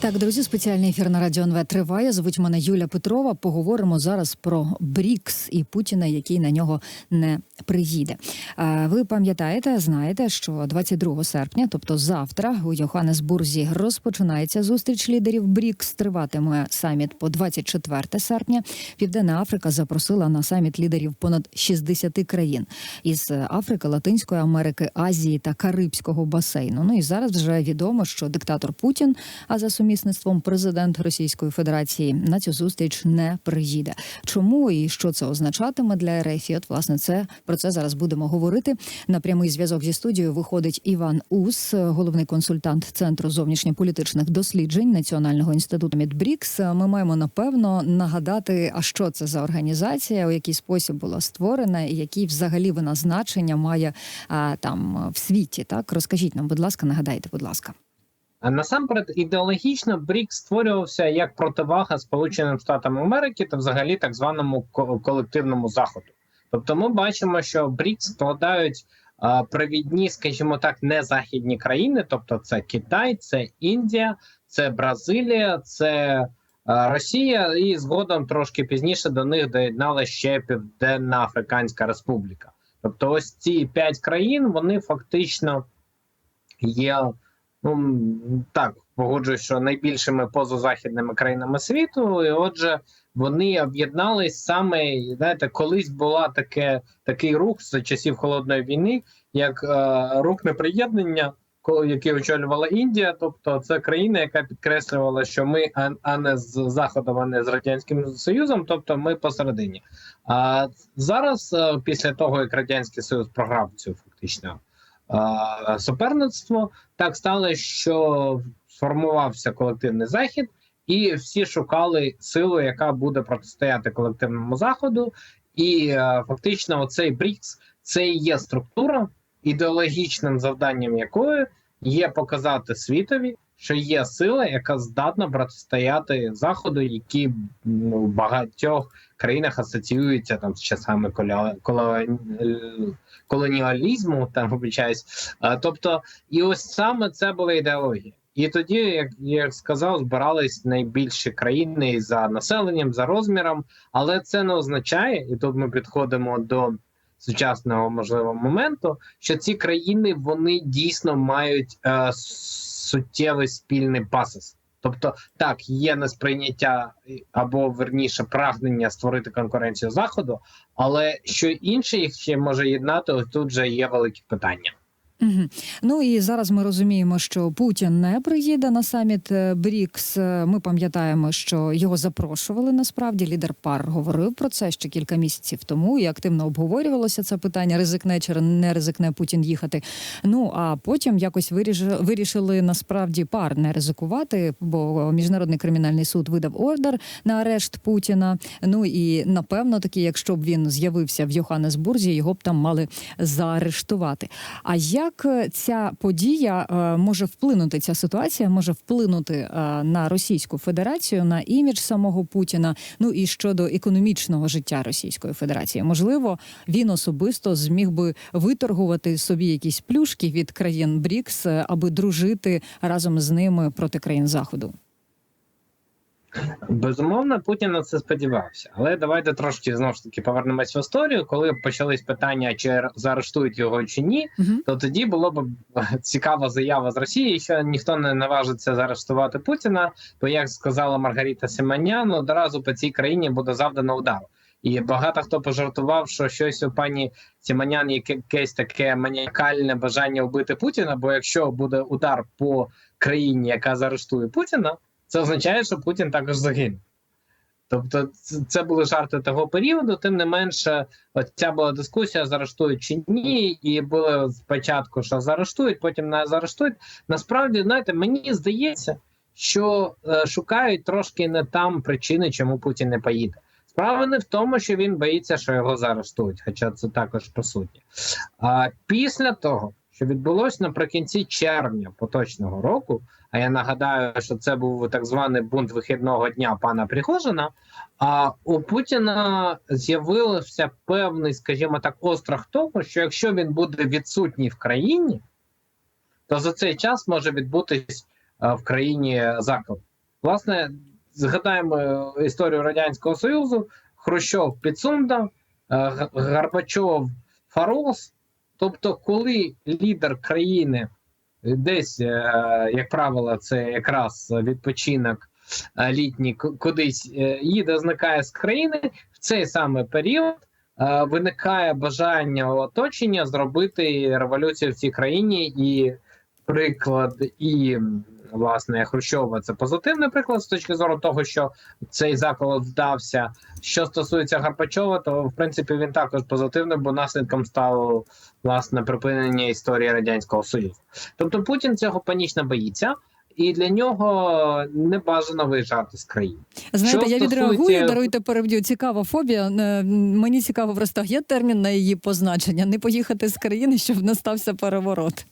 Так, друзі, спеціальний ефір на радіо НВ триває. Звуть мене Юля Петрова. Поговоримо зараз про Брікс і Путіна, який на нього не приїде. Ви пам'ятаєте, знаєте, що 22 серпня, тобто завтра, у Йоханнесбурзі розпочинається зустріч лідерів Брікс. Триватиме саміт по 24 серпня. Південна Африка запросила на саміт лідерів понад 60 країн із Африки, Латинської Америки, Азії та Карибського басейну. Ну і зараз вже відомо, що диктатор Путін, а за сумісництвом президент Російської Федерації на цю зустріч не приїде. Чому і що це означатиме для РФ? От власне це про це зараз будемо говорити. На прямий зв'язок зі студією виходить Іван Ус, головний консультант центру зовнішньополітичних досліджень Національного інституту Мідбрікс. Ми маємо напевно нагадати, а що це за організація, у який спосіб була створена, і які взагалі вона значення має а, там в світі. Так розкажіть нам, будь ласка, нагадайте, будь ласка. Насамперед, ідеологічно БРІКС створювався як противага Сполученим Штатам Америки та взагалі так званому колективному заходу. Тобто, ми бачимо, що БРІКС складають провідні, скажімо так, не західні країни, тобто це Китай, це Індія, це Бразилія, це Росія, і згодом трошки пізніше до них доєднала ще Південна Африканська Республіка. Тобто, ось ці п'ять країн вони фактично є. Ну так погоджуюсь, що найбільшими позазахідними країнами світу, і отже, вони об'єднались саме знаєте, колись була таке такий рух з часів холодної війни, як е, рух неприєднання, який очолювала Індія. Тобто, це країна, яка підкреслювала, що ми а, а не з заходом, а не з радянським союзом, тобто ми посередині. А зараз, е, після того як радянський союз програв цю фактично суперництво, так стало, що сформувався колективний захід, і всі шукали силу, яка буде протистояти колективному заходу. І е, фактично, оцей БРІКС це і є структура, ідеологічним завданням якої є показати світові, що є сила, яка здатна протистояти заходу, які ну, в багатьох країнах асоціюються там з часами коля... коло- колоніалізму, там вибачаюсь. Тобто, і ось саме це була ідеологія. І тоді, як я сказав, збирались найбільші країни за населенням, за розміром, але це не означає, і тут ми підходимо до сучасного можливого моменту, що ці країни вони дійсно мають е, суттєвий спільний пасис. Тобто, так, є несприйняття або верніше прагнення створити конкуренцію заходу, але що інше їх ще може єднати, ось тут вже є великі питання. Угу. Ну і зараз ми розуміємо, що Путін не приїде на саміт е, БРІКС. Ми пам'ятаємо, що його запрошували. Насправді лідер пар говорив про це ще кілька місяців тому. І активно обговорювалося це питання: ризикне чи не ризикне Путін їхати. Ну а потім якось вирішили насправді пар не ризикувати, бо міжнародний кримінальний суд видав ордер на арешт Путіна. Ну і напевно таки, якщо б він з'явився в Йоханнесбурзі, його б там мали заарештувати. А як е, ця подія е, може вплинути? Ця ситуація може вплинути е, на Російську Федерацію, на імідж самого Путіна? Ну і щодо економічного життя Російської Федерації, можливо, він особисто зміг би виторгувати собі якісь плюшки від країн БРІКС, аби дружити разом з ними проти країн Заходу. Безумовно, Путін на це сподівався. Але давайте трошки знову ж таки повернемось в історію. Коли почались питання, чи заарештують його чи ні, Угу. то тоді було б цікава заява з Росії, що ніхто не наважиться заарештувати Путіна. Бо, як сказала Маргарита Симонян, одразу по цій країні буде завдано удару. І багато хто пожартував, що щось у пані Сіманян є якесь таке маніакальне бажання вбити Путіна. Бо якщо буде удар по країні, яка заарештує Путіна, це означає, що Путін також загине. Тобто, це, були жарти того періоду. Тим не менше, ця була дискусія: заарештують чи ні, і було спочатку, що заарештують, потім не заарештують. Насправді, знаєте, мені здається, що е, шукають трошки не там причини, чому Путін не поїде. Справа не в тому, що він боїться, що його заарештують, хоча це також присутнє. А після того, що відбулось наприкінці червня поточного року. А я нагадаю, що це був так званий бунт вихідного дня пана Пригожина. А у Путіна з'явився певний, скажімо так, острах того, що якщо він буде відсутній в країні, то за цей час може відбутись е, в країні заклад. Власне, згадаємо історію Радянського Союзу, Хрущов Підсумда, е, Горбачов Фарос. Тобто, коли лідер країни десь, е, як правило, це якраз відпочинок е, літній, кудись е, їде, зникає з країни, в цей саме період виникає бажання оточення зробити революцію в цій країні, і приклад і власне Хрущова це позитивний приклад з точки зору того, що цей заколот вдався. Що стосується Гарпачова, то в принципі він також позитивний, бо наслідком стало власне припинення історії радянського союзу. Тобто Путін цього панічно боїться. І для нього не бажано виїжджати з країни. Знаєте, Що я відреагую, даруйте переб'ю. Цікава фобія. Е, Мені цікаво, просто є термін на її позначення. Не поїхати з країни, щоб не стався переворот.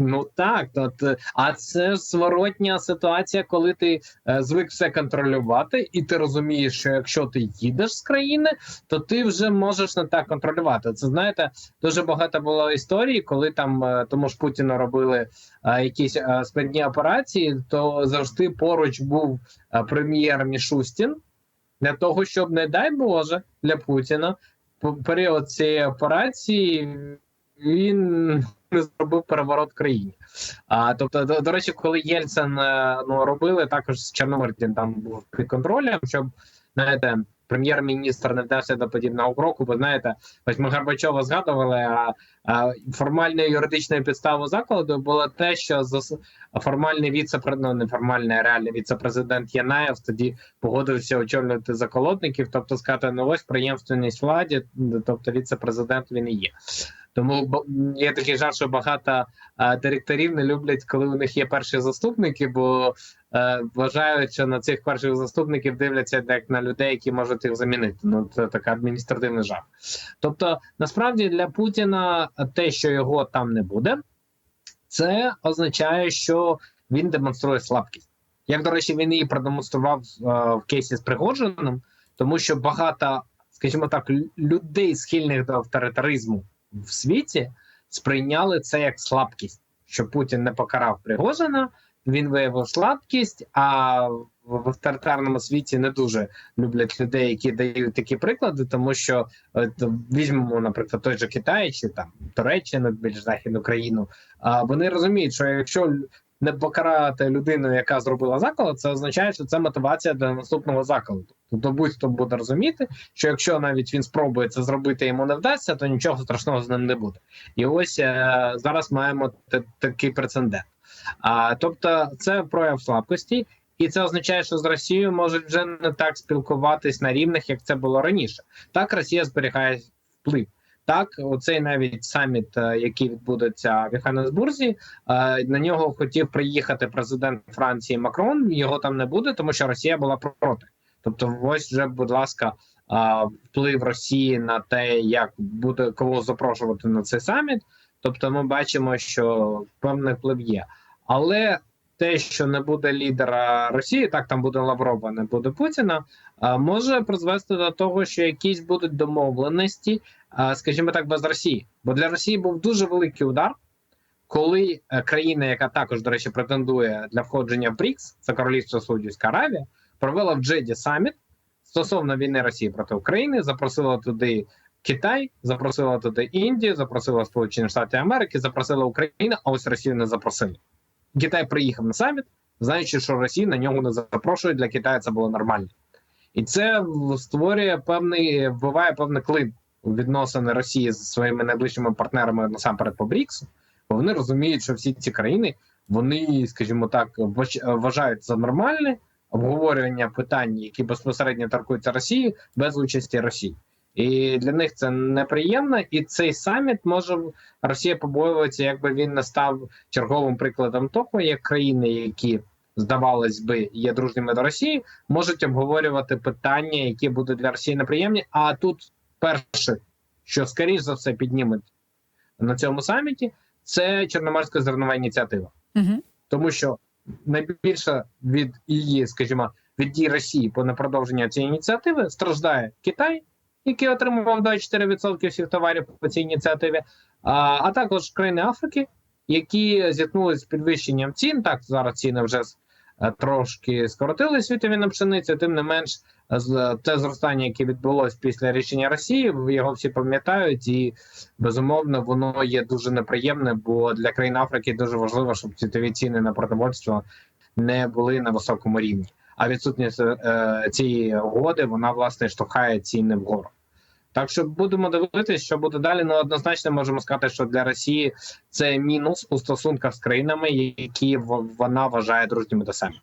Ну так, от, е, а це ж зворотня ситуація, коли ти е, звик все контролювати, і ти розумієш, що якщо ти їдеш з країни, то ти вже можеш не так контролювати. Це знаєте, дуже багато було історій, коли там е, тому ж Путіну робили е, якісь е, складні операції, то завжди поруч був е, прем'єр Мішустін для того, щоб, не дай Боже, для Путіна період цієї операції він не зробив переворот в країні. А тобто, до, до речі, коли Єльцин е, ну робили, також з Чорномордін там був під контролем, щоб знаєте. Прем'єр-міністр не вдався до подібного кроку, бо знаєте, ось ми Горбачова згадували. А, а формальною юридичною підставою закладу було те, що формальний віце ну, не а реальний віце-президент Янаєв тоді погодився очолювати заколотників, тобто сказати, ну ось преємственність владі, тобто віце-президент він і є. Тому є такий жарт, що багато а, директорів не люблять, коли у них є перші заступники, бо вважають, що на цих перших заступників дивляться як на людей, які можуть їх замінити. Ну це така адміністративний жарт. Тобто, насправді для Путіна те, що його там не буде, це означає, що він демонструє слабкість. Як до речі, він її продемонстрував е, в кейсі з Пригожиним, тому що багато, скажімо так, людей, схильних до авторитаризму в світі, сприйняли це як слабкість, що Путін не покарав Пригожина, він виявив слабкість. А в авторитарному світі не дуже люблять людей, які дають такі приклади, тому що е, візьмемо, наприклад, той же Китай чи там Туреччину, більш західну країну. А вони розуміють, що якщо не покарати людину, яка зробила заколот, це означає, що це мотивація для наступного заколоту. Тобто будь-хто буде розуміти, що якщо навіть він спробує це зробити, йому не вдасться, то нічого страшного з ним не буде. І ось е, зараз маємо такий прецедент. А тобто, це прояв слабкості, і це означає, що з Росією можуть вже не так спілкуватись на рівних, як це було раніше. Так Росія зберігає вплив. Так, оцей навіть саміт, е, який відбудеться в Йоханнесбурзі, е, на нього хотів приїхати президент Франції Макрон. Його там не буде, тому що Росія була проти. Тобто, ось вже, будь ласка, е, вплив Росії на те, як буде кого запрошувати на цей саміт. Тобто, ми бачимо, що певний вплив є, але те, що не буде лідера Росії, так там буде Лаврова, не буде Путіна, може призвести до того, що якісь будуть домовленості, скажімо так, без Росії. Бо для Росії був дуже великий удар, коли е, країна, яка також, до речі, претендує для входження в БРІКС, це Королівство Саудівська Аравія, провела в Джеді саміт стосовно війни Росії проти України, запросила туди. Китай запросила туди Індію, запросила Сполучені Штати Америки, запросила Україну, а ось Росію не запросили. Китай приїхав на саміт, знаючи, що Росію на нього не запрошують, для Китаю це було нормально. І це створює певний, вбиває певний клин відносини Росії з своїми найближчими партнерами насамперед по БРІКСу, бо вони розуміють, що всі ці країни вони, скажімо так, вваж- вважають за нормальне обговорювання питань, які безпосередньо торкуються Росії, без участі Росії. І для них це неприємно, і цей саміт може Росія побоюється, якби він не став черговим прикладом того, як країни, які здавалось би є дружніми до Росії, можуть обговорювати питання, які будуть для Росії неприємні. А тут перше, що скоріш за все підніметь на цьому саміті, це Чорноморська зернова ініціатива, Угу. тому що найбільше від її, скажімо, від дій Росії по непродовження цієї ініціативи страждає Китай, який отримував 24% всіх товарів по цій ініціативі, а, а також країни Африки, які зіткнулися з підвищенням цін. Так зараз ціни вже е, трошки скоротили світові на пшеницю, тим не менш, те зростання, яке відбулось після рішення Росії, його всі пам'ятають, і безумовно воно є дуже неприємне, бо для країн Африки дуже важливо, щоб світові ціни на продовольство не були на високому рівні. А відсутність е, цієї угоди вона власне штовхає ціни вгору. Так що будемо дивитися, що буде далі. Ну однозначно можемо сказати, що для Росії це мінус у стосунках з країнами, які вона вважає дружніми до себе.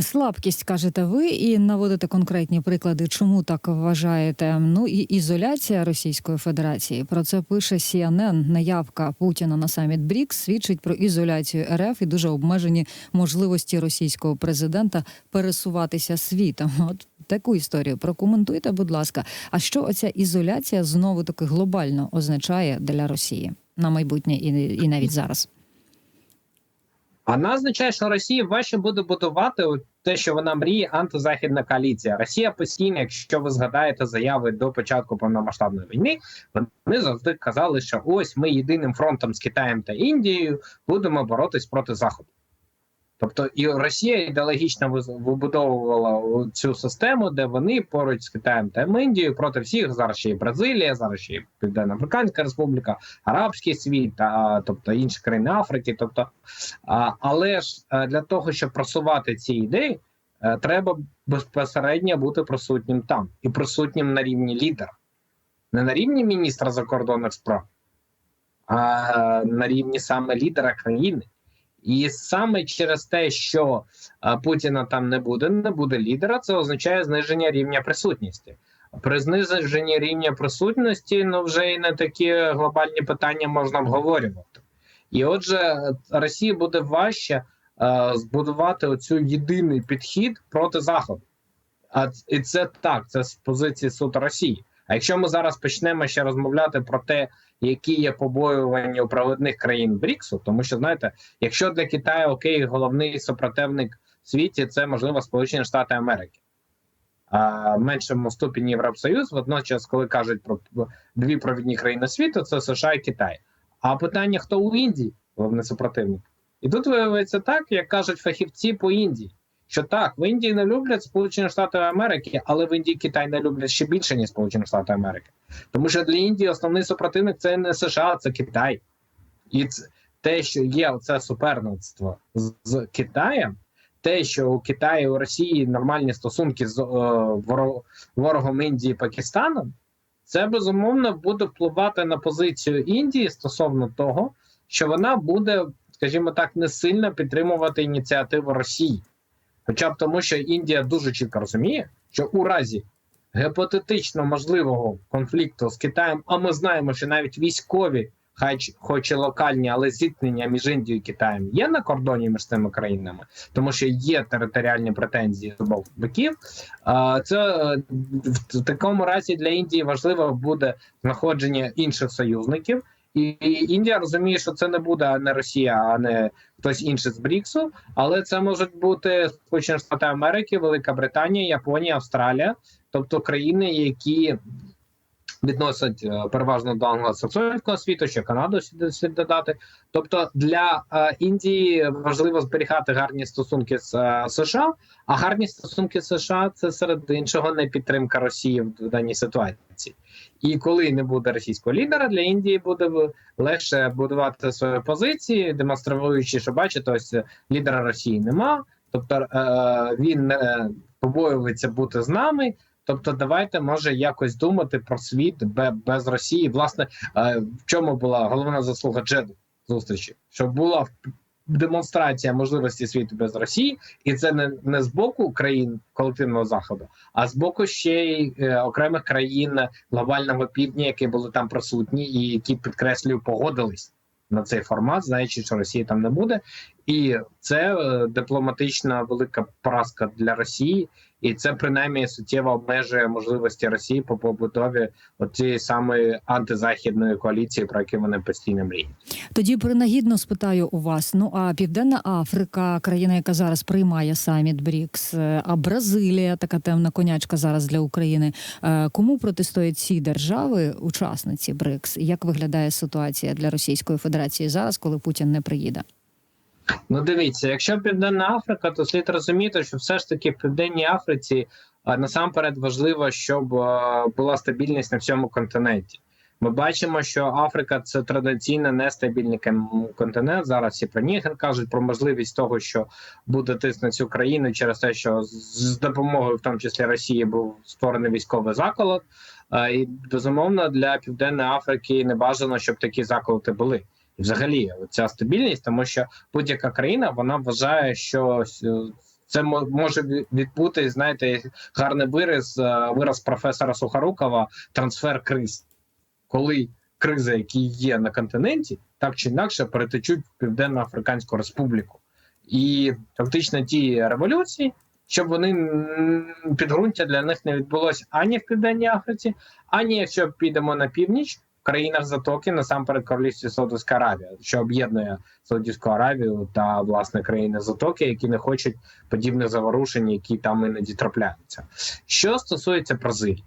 Слабкість кажете ви, і наводите конкретні приклади, чому так вважаєте. Ну і ізоляція Російської Федерації. Про це пише CNN. Наявка Путіна на саміт БРІКС свідчить про ізоляцію РФ і дуже обмежені можливості російського президента пересуватися світом. От таку історію прокоментуйте, будь ласка. А що оця ізоляція знову таки глобально означає для Росії на майбутнє і, і навіть зараз? Вона означає, що Росії важче буде будувати те, що вона мріє, антизахідна коаліція. Росія постійно, якщо ви згадаєте заяви до початку повномасштабної війни, вони завжди казали, що ось ми єдиним фронтом з Китаєм та Індією будемо боротись проти Заходу. Тобто і Росія ідеологічно вибудовувала цю систему, де вони поруч з Китаєм та Індією проти всіх зараз ще і Бразилія, зараз ще і Південно-Африканська Республіка, Арабський світ, а, тобто інші країни Африки. Тобто, а, але ж е, для того, щоб просувати ці ідеї, е, треба безпосередньо бути присутнім там і присутнім на рівні лідера, не на рівні міністра закордонних справ, а на рівні саме лідера країни. І саме через те, що е, Путіна там не буде, не буде лідера, це означає зниження рівня присутності. При зниженні рівня присутності ну вже і не такі глобальні питання можна обговорювати. І отже, Росії буде важче е, збудувати оцю єдиний підхід проти Заходу. А і це так, це з позиції суто Росії. А якщо ми зараз почнемо ще розмовляти про те, які є побоювання у провідних країн БРІКСу, тому що знаєте, якщо для Китаю окей, головний супротивник в світі це можливо Сполучені Штати Америки. А меншому ступені Євросоюз, водночас, коли кажуть про дві провідні країни світу, це США і Китай. А питання: хто у Індії, головний супротивник? І тут виявляється так, як кажуть фахівці по Індії, що так, в Індії не люблять Сполучені Штати Америки, але в Індії Китай не люблять ще більше, ніж Сполучені Штати Америки. Тому що для Індії основний супротивник це не США, це Китай. І це, те, що є це суперництво з, з Китаєм, те, що у Китаї у Росії нормальні стосунки з е, ворогом Індії і Пакистаном, це безумовно буде впливати на позицію Індії стосовно того, що вона буде, скажімо так, не сильно підтримувати ініціативу Росії. Хоча б тому, що Індія дуже чітко розуміє, що у разі гіпотетично можливого конфлікту з Китаєм, а ми знаємо, що навіть військові, хоч, хоч і локальні, але зіткнення між Індією і Китаєм є на кордоні між цими країнами, тому що є територіальні претензії з обох боків. Це е, в такому разі для Індії важливо буде знаходження інших союзників. І Індія розуміє, що це не буде не Росія, а не хтось інший з Бріксу, але це можуть бути Сполучені Штати Америки, Велика Британія, Японія, Австралія, тобто країни, які відносять е, переважно до англосаксонського світу, ще Канаду сюди слід додати. Тобто для е, Індії важливо зберігати гарні стосунки з е, США, а гарні стосунки з США це серед іншого не підтримка Росії в даній ситуації. І коли не буде російського лідера, для Індії буде легше будувати свої позиції, демонструючи, що бачите, ось лідера Росії нема. Тобто він не побоюється бути з нами. Тобто, давайте може якось думати про світ без Росії. Власне, е, в чому була головна заслуга Джеду зустрічі? Що була демонстрація можливості світу без Росії, і це не, не з боку країн колективного заходу, а з боку ще й е, окремих країн глобального півдня, які були там присутні, і які підкреслюю, погодились на цей формат, знаючи, що Росії там не буде. І це е, дипломатична велика поразка для Росії, і це принаймні суттєво обмежує можливості Росії по побудові цієї самої антизахідної коаліції, про яку вони постійно мріють. Тоді принагідно спитаю у вас: ну а Південна Африка, країна, яка зараз приймає саміт БРІКС, е, а Бразилія, така темна конячка зараз для України. Е, Кому протистоять ці держави, учасниці БРИКС? Як виглядає ситуація для Російської Федерації зараз, коли Путін не приїде? Ну, дивіться, якщо Південна Африка, то слід розуміти, що все ж таки в Південній Африці насамперед важливо, щоб була стабільність на всьому континенті. Ми бачимо, що Африка це традиційно нестабільний континент. Зараз всі про Нігер кажуть про можливість того, що буде тиск на цю країну через те, що з- допомогою, в тому числі Росії, був створений військовий заколот. І безумовно для Південної Африки не бажано, щоб такі заколоти були. Взагалі, ця стабільність, тому що будь-яка країна вона вважає, що е, це може відбути, знаєте, гарний вираз, е, вираз професора Сухорукова трансфер криз, коли кризи, які є на континенті, так чи інакше перетечуть в Південно-Африканську Республіку. І фактично ті революції, щоб вони підґрунтя для них не відбулося ані в Південній Африці, ані якщо підемо на північ. Країнах Затоки насамперед королівстві Саудовська Аравія, що об'єднує Саудівську Аравію та власне країни Затоки, які не хочуть подібних заворушень, які там іноді трапляються. Що стосується Бразилії,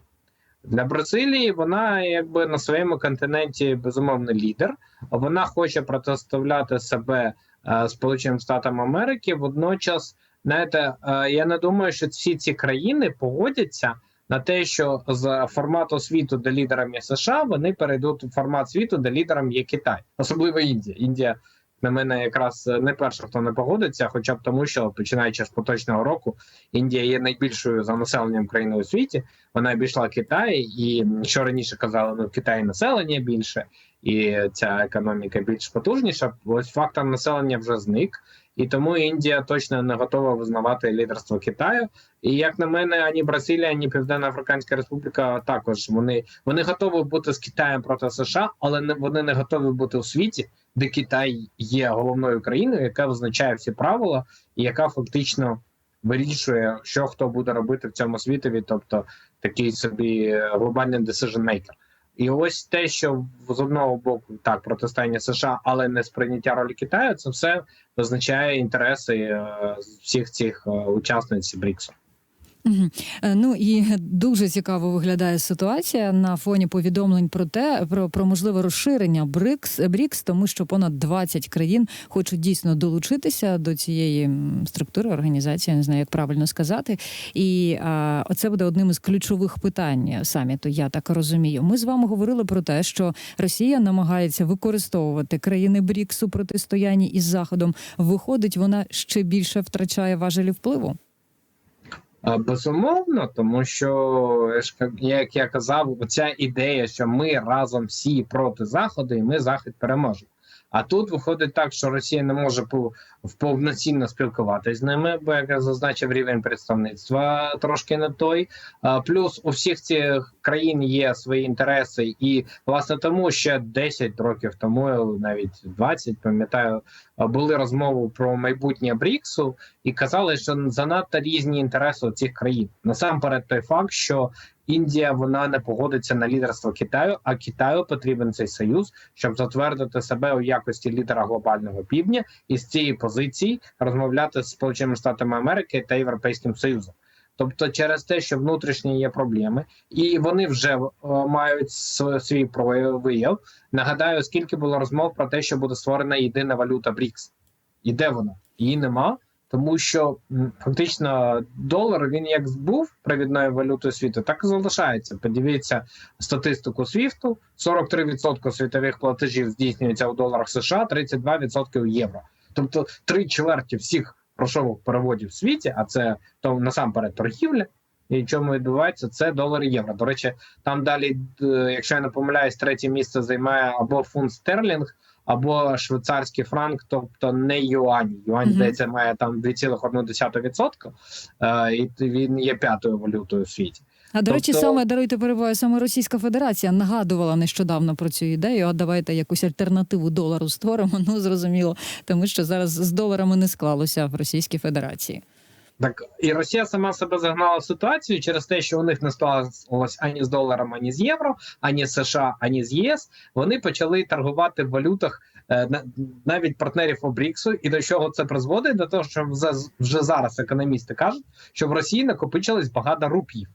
для Бразилії вона якби на своєму континенті безумовно лідер. Вона хоче протиставляти себе е, Сполученим Штатам Америки. Водночас, знаєте, е, я не думаю, що всі ці країни погодяться. На те, що з формату світу, де лідером є США, вони перейдуть у формат світу, де лідером є Китай, особливо Індія. Індія на мене якраз не перша, хто не погодиться, хоча б тому, що починаючи з поточного року, Індія є найбільшою за населенням країною у світі. Вона обійшла Китай, і що раніше казали, ну в Китаї населення більше, і ця економіка більш потужніша. Ось фактор населення вже зник, і тому Індія точно не готова визнавати лідерство Китаю. І як на мене, ані Бразилія, ані Південна Африканська Республіка також вони, вони готові бути з Китаєм проти США, але не вони не готові бути у світі, де Китай є головною країною, яка визначає всі правила, і яка фактично вирішує, що хто буде робити в цьому світові, тобто такий собі е, глобальний decision maker. І ось те, що з одного боку так протистояння США, але не сприйняття ролі Китаю, це все визначає інтереси е, всіх цих е, учасниць БРІКСу. Е, Ну і дуже цікаво виглядає ситуація на фоні повідомлень про те, про, про можливе розширення БРИКС, БРІКС, тому що понад 20 країн хочуть дійсно долучитися до цієї структури організації, не знаю, як правильно сказати. І а, оце буде одним із ключових питань саміту. Я так розумію. Ми з вами говорили про те, що Росія намагається використовувати країни БРІКС у протистоянні із Заходом. Виходить, вона ще більше втрачає важелі впливу. Е, Безумовно, тому що як я казав, ця ідея, що ми разом всі проти заходу, і ми захід переможемо. А тут виходить так, що Росія не може пов- повноцінно спілкуватися з ними, бо як зазначив, рівень представництва трошки не той. Плюс у всіх цих країн є свої інтереси, і власне тому ще 10 років тому, навіть 20, пам'ятаю, були розмови про майбутнє Бріксу, і казали, що занадто різні інтереси у цих країн. Насамперед, той факт, що Індія вона не погодиться на лідерство Китаю, а Китаю потрібен цей союз, щоб затвердити себе у якості лідера глобального півдня і з цієї позиції розмовляти з Сполученими Штатами Америки та Європейським Союзом. Тобто, через те, що внутрішні є проблеми, і вони вже е, мають св- свій прояв. Нагадаю, скільки було розмов про те, що буде створена єдина валюта БРІКС. І де вона? Її нема, тому що фактично долар він як був провідною валютою світу, так і залишається. Подивіться статистику свіфту: 43% світових платежів здійснюється у доларах США, 32% у євро. Тобто три чверті всіх грошових переводів в світі, а це то насамперед торгівля. І чому відбувається це долар і євро. До речі, там далі, е, якщо я не помиляюсь, третє місце займає або фунт стерлінг, або швейцарський франк, тобто не юань. Юань, Мгм. здається, має там 2,1%, е, і він є п'ятою валютою у світі. А до речі, Тобто- саме даруйте перебуває саме Російська Федерація нагадувала нещодавно про цю ідею. А давайте якусь альтернативу долару створимо. Ну зрозуміло, тому що зараз з доларами не склалося в Російській Федерації. Так і Росія сама себе загнала в ситуацію через те, що у них не склалось ані з доларом, ані з євро, ані з США, ані з ЄС. Вони почали торгувати в валютах е, на- навіть партнерів ОБРІКСу. І до чого це призводить? До того, що вже, зараз економісти кажуть, що в Росії накопичилось багато рупів.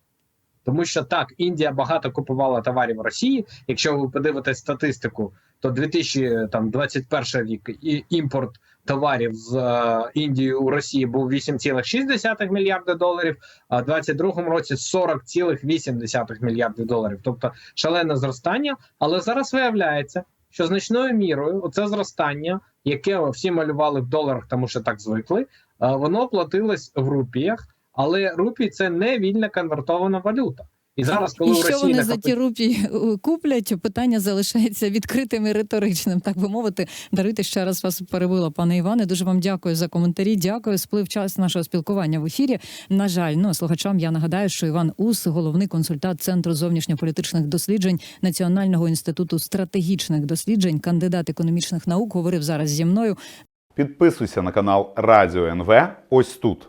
Тому що так, Індія багато купувала товарів в Росії. Якщо ви подивитесь статистику, то 2021 рік імпорт товарів з е, Індії у Росії був 8,6 мільярда доларів, а в 2022 році 40,8 мільярда доларів. Тобто шалене зростання. Але зараз виявляється, що значною мірою оце зростання, яке всі малювали в доларах, тому що так звикли, е, воно платилось в рупіях. Але рупій це не вільно конвертована валюта. І зараз, коли і що Росії вони за ті рупії е, куплять? Питання залишається відкритим і риторичним, так би мовити. Даруйте ще раз вас перебила, пане Іване. Дуже вам дякую за коментарі. Дякую. Сплив час нашого спілкування в ефірі. На жаль, ну слухачам я нагадаю, що Іван Ус, головний консультант Центру зовнішньополітичних досліджень Національного інституту стратегічних досліджень, кандидат економічних наук, говорив зараз зі мною. Підписуйся на канал Радіо НВ ось тут.